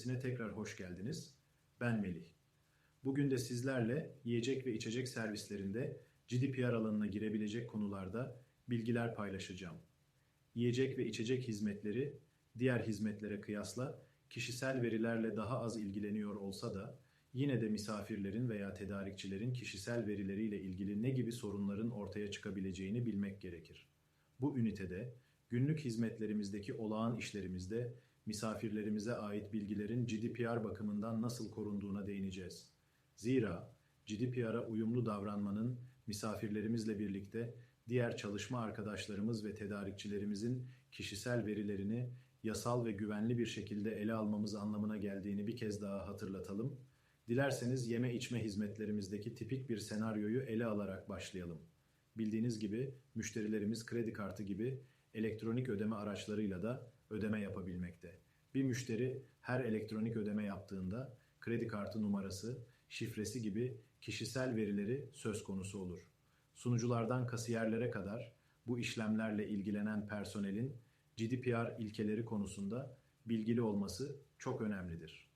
tekrar hoş geldiniz. Ben Melih. Bugün de sizlerle yiyecek ve içecek servislerinde GDPR alanına girebilecek konularda bilgiler paylaşacağım. Yiyecek ve içecek hizmetleri diğer hizmetlere kıyasla kişisel verilerle daha az ilgileniyor olsa da yine de misafirlerin veya tedarikçilerin kişisel verileriyle ilgili ne gibi sorunların ortaya çıkabileceğini bilmek gerekir. Bu ünitede günlük hizmetlerimizdeki olağan işlerimizde misafirlerimize ait bilgilerin GDPR bakımından nasıl korunduğuna değineceğiz. Zira GDPR'a uyumlu davranmanın misafirlerimizle birlikte diğer çalışma arkadaşlarımız ve tedarikçilerimizin kişisel verilerini yasal ve güvenli bir şekilde ele almamız anlamına geldiğini bir kez daha hatırlatalım. Dilerseniz yeme içme hizmetlerimizdeki tipik bir senaryoyu ele alarak başlayalım. Bildiğiniz gibi müşterilerimiz kredi kartı gibi elektronik ödeme araçlarıyla da ödeme yapabilmekte. Bir müşteri her elektronik ödeme yaptığında kredi kartı numarası, şifresi gibi kişisel verileri söz konusu olur. Sunuculardan kasiyerlere kadar bu işlemlerle ilgilenen personelin GDPR ilkeleri konusunda bilgili olması çok önemlidir.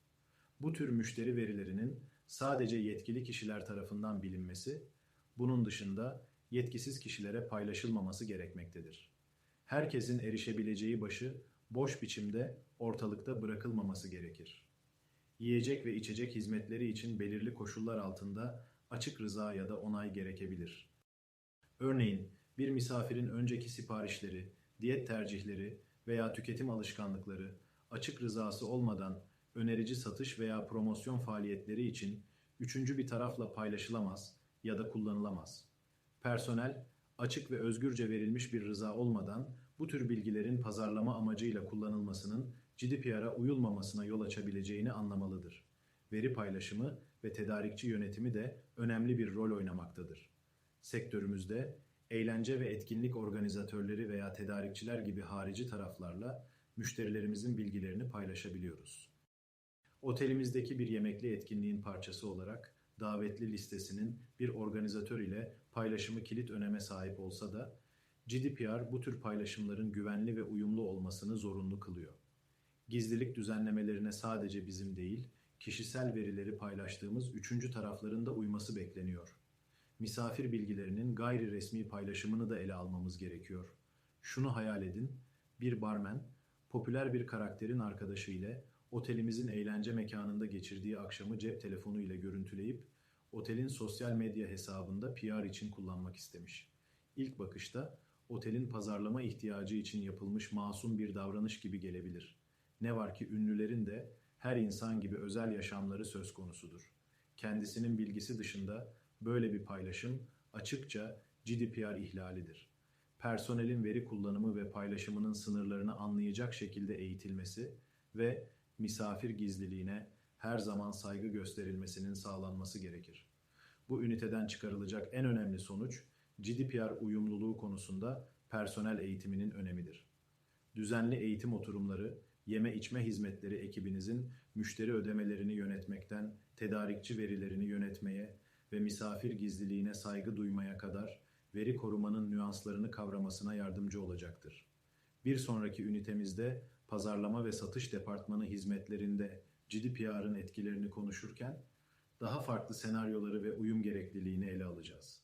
Bu tür müşteri verilerinin sadece yetkili kişiler tarafından bilinmesi, bunun dışında yetkisiz kişilere paylaşılmaması gerekmektedir. Herkesin erişebileceği başı boş biçimde ortalıkta bırakılmaması gerekir. Yiyecek ve içecek hizmetleri için belirli koşullar altında açık rıza ya da onay gerekebilir. Örneğin bir misafirin önceki siparişleri, diyet tercihleri veya tüketim alışkanlıkları açık rızası olmadan önerici satış veya promosyon faaliyetleri için üçüncü bir tarafla paylaşılamaz ya da kullanılamaz. Personel açık ve özgürce verilmiş bir rıza olmadan bu tür bilgilerin pazarlama amacıyla kullanılmasının GDPR'a uyulmamasına yol açabileceğini anlamalıdır. Veri paylaşımı ve tedarikçi yönetimi de önemli bir rol oynamaktadır. Sektörümüzde eğlence ve etkinlik organizatörleri veya tedarikçiler gibi harici taraflarla müşterilerimizin bilgilerini paylaşabiliyoruz. Otelimizdeki bir yemekli etkinliğin parçası olarak davetli listesinin bir organizatör ile paylaşımı kilit öneme sahip olsa da GDPR bu tür paylaşımların güvenli ve uyumlu olmasını zorunlu kılıyor. Gizlilik düzenlemelerine sadece bizim değil, kişisel verileri paylaştığımız üçüncü tarafların da uyması bekleniyor. Misafir bilgilerinin gayri resmi paylaşımını da ele almamız gerekiyor. Şunu hayal edin, bir barmen, popüler bir karakterin arkadaşı ile otelimizin eğlence mekanında geçirdiği akşamı cep telefonu ile görüntüleyip otelin sosyal medya hesabında PR için kullanmak istemiş. İlk bakışta otelin pazarlama ihtiyacı için yapılmış masum bir davranış gibi gelebilir. Ne var ki ünlülerin de her insan gibi özel yaşamları söz konusudur. Kendisinin bilgisi dışında böyle bir paylaşım açıkça GDPR ihlalidir. Personelin veri kullanımı ve paylaşımının sınırlarını anlayacak şekilde eğitilmesi ve misafir gizliliğine her zaman saygı gösterilmesinin sağlanması gerekir. Bu üniteden çıkarılacak en önemli sonuç GDPR uyumluluğu konusunda personel eğitiminin önemidir. Düzenli eğitim oturumları, yeme içme hizmetleri ekibinizin müşteri ödemelerini yönetmekten tedarikçi verilerini yönetmeye ve misafir gizliliğine saygı duymaya kadar veri korumanın nüanslarını kavramasına yardımcı olacaktır. Bir sonraki ünitemizde pazarlama ve satış departmanı hizmetlerinde GDPR'ın etkilerini konuşurken daha farklı senaryoları ve uyum gerekliliğini ele alacağız.